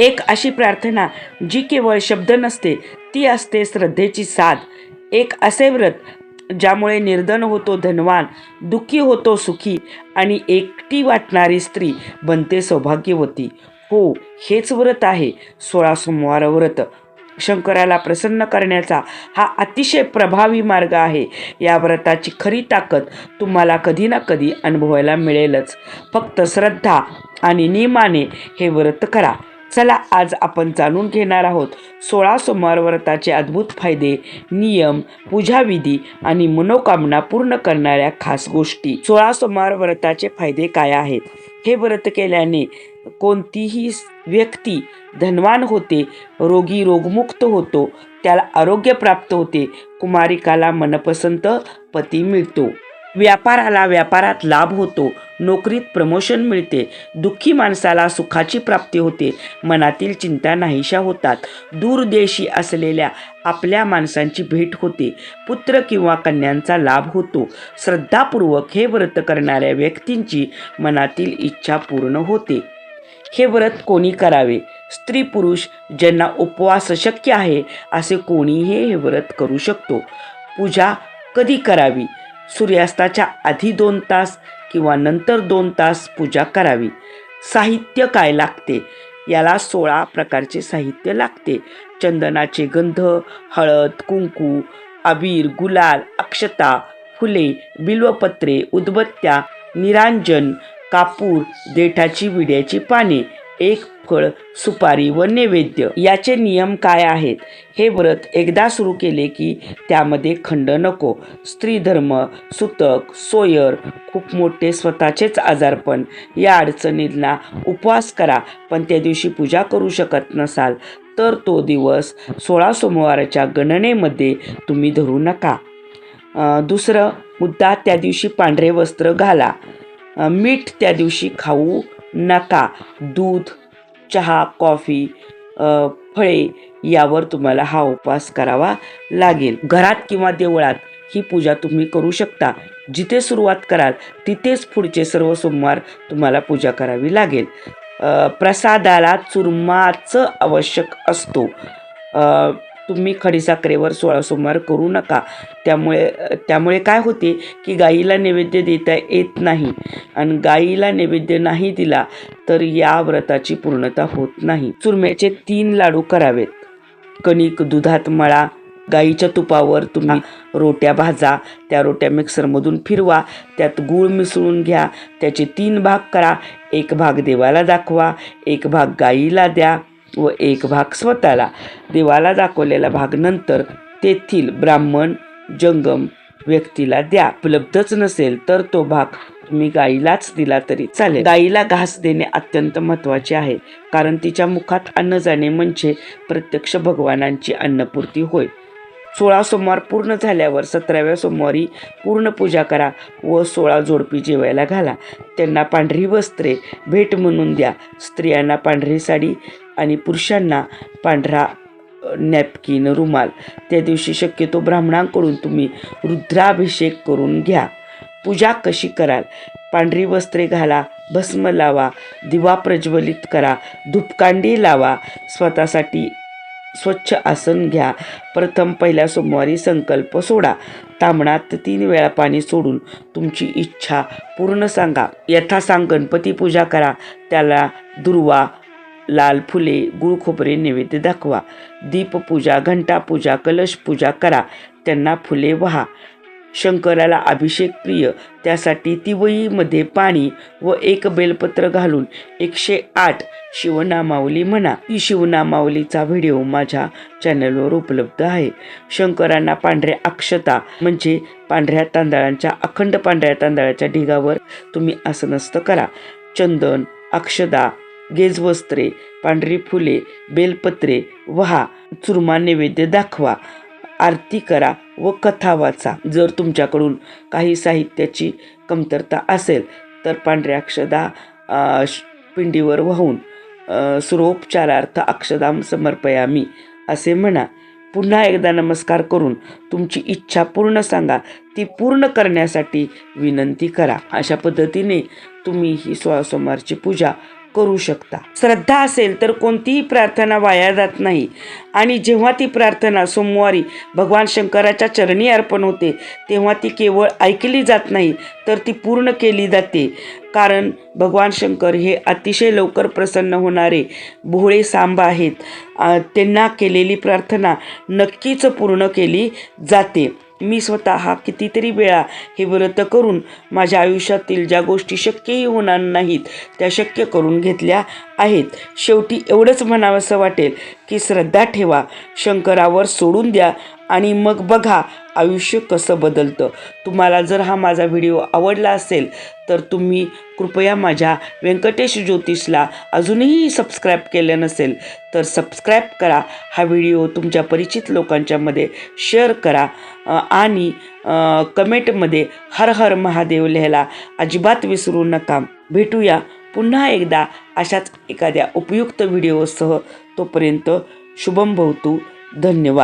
एक अशी प्रार्थना जी केवळ शब्द नसते ती असते श्रद्धेची साथ. एक असे व्रत ज्यामुळे निर्धन होतो धनवान दुःखी होतो सुखी आणि एकटी वाटणारी स्त्री बनते सौभाग्यवती. हो हेच व्रत आहे सोळा सोमवार व्रत. शंकराला प्रसन्न करण्याचा हा अतिशय प्रभावी मार्ग आहे. या व्रताची खरी ताकद तुम्हाला कधी ना कधी अनुभवायला मिळेलच. फक्त श्रद्धा आणि नियमाने हे व्रत करा. चला आज आपण जाणून घेणार आहोत सोळा सोमवार व्रताचे अद्भुत फायदे नियम पूजाविधी आणि मनोकामना पूर्ण करणाऱ्या खास गोष्टी. सोळा सोमवार व्रताचे फायदे काय आहेत? हे व्रत केल्याने कोणतीही व्यक्ती धनवान होते रोगी रोगमुक्त होतो त्याला आरोग्य प्राप्त होते कुमारिकाला मनपसंत पती मिळतो. व्यापाराला व्यापारात लाभ होतो नोकरीत प्रमोशन मिळते. दुःखी माणसाला सुखाची प्राप्ती होते. मनातील चिंता नाहीशा होतात. दूरदेशी असलेल्या आपल्या माणसांची भेट होते. पुत्र किंवा कन्यांचा लाभ होतो. श्रद्धापूर्वक हे व्रत करणाऱ्या व्यक्तींची मनातील इच्छा पूर्ण होते. हे व्रत कोणी करावे? स्त्री पुरुष ज्यांना उपवास शक्य आहे असे कोणीही हे व्रत करू शकतो. पूजा कधी करावी? सूर्यास्ताच्या आधी दोन तास किंवा नंतर दोन तास पूजा करावी. साहित्य काय लागते? याला सोळा प्रकारचे साहित्य लागते. चंदनाचे गंध हळद कुंकू अबीर गुलाल अक्षता फुले बिल्वपत्रे उदबत्त्या निरांजन कापूर देठाची विड्याची पाने एक फळ सुपारी व नैवेद्य याचे नियम काय आहेत? हे व्रत एकदा सुरू केले की त्यामध्ये खंड नको. स्त्रीधर्म सुतक सोयर खूप मोठे स्वतःचेच आजारपण या अडचणींना उपवास करा. पण त्या दिवशी पूजा करू शकत नसाल तर तो दिवस सोळा सोमवाराच्या गणनेमध्ये तुम्ही धरू नका. दुसरं मुद्दा त्या दिवशी पांढरे वस्त्र घाला. मीठ त्या दिवशी खाऊ नका. दूध चहा कॉफी फळे यावर तुम्हाला हा उपवास करावा लागेल. घरात किंवा देवळात ही पूजा तुम्ही करू शकता. जिथे सुरुवात कराल तिथेच पुढचे सर्व सोमवार तुम्हाला पूजा करावी लागेल. प्रसादाला चुरमाचं आवश्यक असतो. तुम्ही खडीसाखरेवर सोळा सोमवार करू नका. त्यामुळे त्यामुळे काय होते की गाईला नैवेद्य देता येत नाही. आणि गाईला नैवेद्य नाही दिला तर या व्रताची पूर्णता होत नाही. चुरम्याचे तीन लाडू करावेत. कणिक दुधात मळा गाईच्या तुपावर तुम्ही रोट्या भाजा त्या रोट्या मिक्सरमधून फिरवा त्यात गूळ मिसळून घ्या त्याचे तीन भाग करा. एक भाग देवाला दाखवा एक भाग गाईला द्या. व एक भाग स्वतःला. देवाला दाखवलेला भाग नंतर तेथील ब्राह्मण जंगम व्यक्तीला द्या. उपलब्धच नसेल तर तो भाग तुम्ही गाईलाच दिला तरी चालेल. गाईला घास देणे अत्यंत महत्त्वाचे आहे कारण तिच्या मुखात अन्न जाणे म्हणजे प्रत्यक्ष भगवानांची अन्नपूर्ती होय. सोळा सोमवार पूर्ण झाल्यावर सतराव्या सोमवारी पूर्ण पूजा करा व सोळा जोडपी जेवायला घाला. त्यांना पांढरी वस्त्रे भेट म्हणून द्या. स्त्रियांना पांढरी साडी आणि पुरुषांना पांढरा नॅपकिन रुमाल. त्या दिवशी शक्यतो ब्राह्मणांकडून तुम्ही रुद्राभिषेक करून घ्या. पूजा कशी कराल? पांढरी वस्त्रे घाला भस्म लावा दिवा प्रज्वलित करा धूपकांडी लावा स्वतःसाठी स्वच्छ आसन घ्या. प्रथम पहिल्या सोमवारी संकल्प सोडा. तांबणात तीन वेळा पाणी सोडून तुमची इच्छा पूर्ण सांगा. यथासांग गणपती पूजा करा. त्याला दुर्वा लाल फुले गुळ खोबरे नैवेद्य दाखवा दीपपूजा घंटापूजा कलश पूजा करा त्यांना फुले वहा. शंकराला अभिषेक प्रिय त्यासाठी तिवईमध्ये पाणी व एक बेलपत्र घालून एकशे आठ शिवनामावली म्हणा. ही शिवनामावलीचा व्हिडिओ माझ्या चॅनलवर उपलब्ध आहे. शंकरांना पांढऱ्या अक्षता म्हणजे पांढऱ्या तांदळांच्या अखंड पांढऱ्या तांदळाच्या ढिगावर तुम्ही आसनस्थ करा. चंदन अक्षदा गेजवस्त्रे पांढरी फुले बेलपत्रे वहा चुरमा नैवेद्य दाखवा आरती करा व कथा वाचा. जर तुमच्याकडून काही साहित्याची कमतरता असेल तर पांढऱ्या अक्षदा पिंडीवर वाहून सुरोपचारार्थ अक्षदाम समर्पयामी असे म्हणा. पुन्हा एकदा नमस्कार करून तुमची इच्छा पूर्ण सांगा. ती पूर्ण करण्यासाठी विनंती करा. अशा पद्धतीने तुम्ही ही सोळा सोमवारची पूजा करू शकता. श्रद्धा असेल तर कोणतीही प्रार्थना वाया जात नाही. आणि जेव्हा ती प्रार्थना सोमवारी भगवान शंकराच्या चरणी अर्पण होते तेव्हा ती केवळ ऐकली जात नाही तर ती पूर्ण केली जाते. कारण भगवान शंकर हे अतिशय लवकर प्रसन्न होणारे भोळे सांब आहेत. त्यांना केलेली प्रार्थना नक्कीच पूर्ण केली जाते. मी स्वतः कितीतरी वेळा हे व्रत करून माझ्या आयुष्यातील ज्या गोष्टी शक्यही होणार नाहीत त्या शक्य करून घेतल्या आहेत. शेवटी एवढंच म्हणावंसं वाटेल की श्रद्धा ठेवा. शंकरावर सोडून द्या आणि मग बघा आयुष्य कसं बदलतं. तुम्हाला जर हा माझा व्हिडिओ आवडला असेल तर तुम्ही कृपया माझ्या व्यंकटेश ज्योतिषला अजूनही सबस्क्राईब केलं नसेल तर सबस्क्राईब करा. हा व्हिडिओ तुमच्या परिचित लोकांच्यामध्ये शेअर करा. आणि कमेंटमध्ये हर हर महादेव लिहायला अजिबात विसरू नका. भेटूया. पुन्हा एकदा अशाच एखाद्या उपयुक्त व्हिडिओसह तोपर्यंत शुभम भवतू धन्यवाद.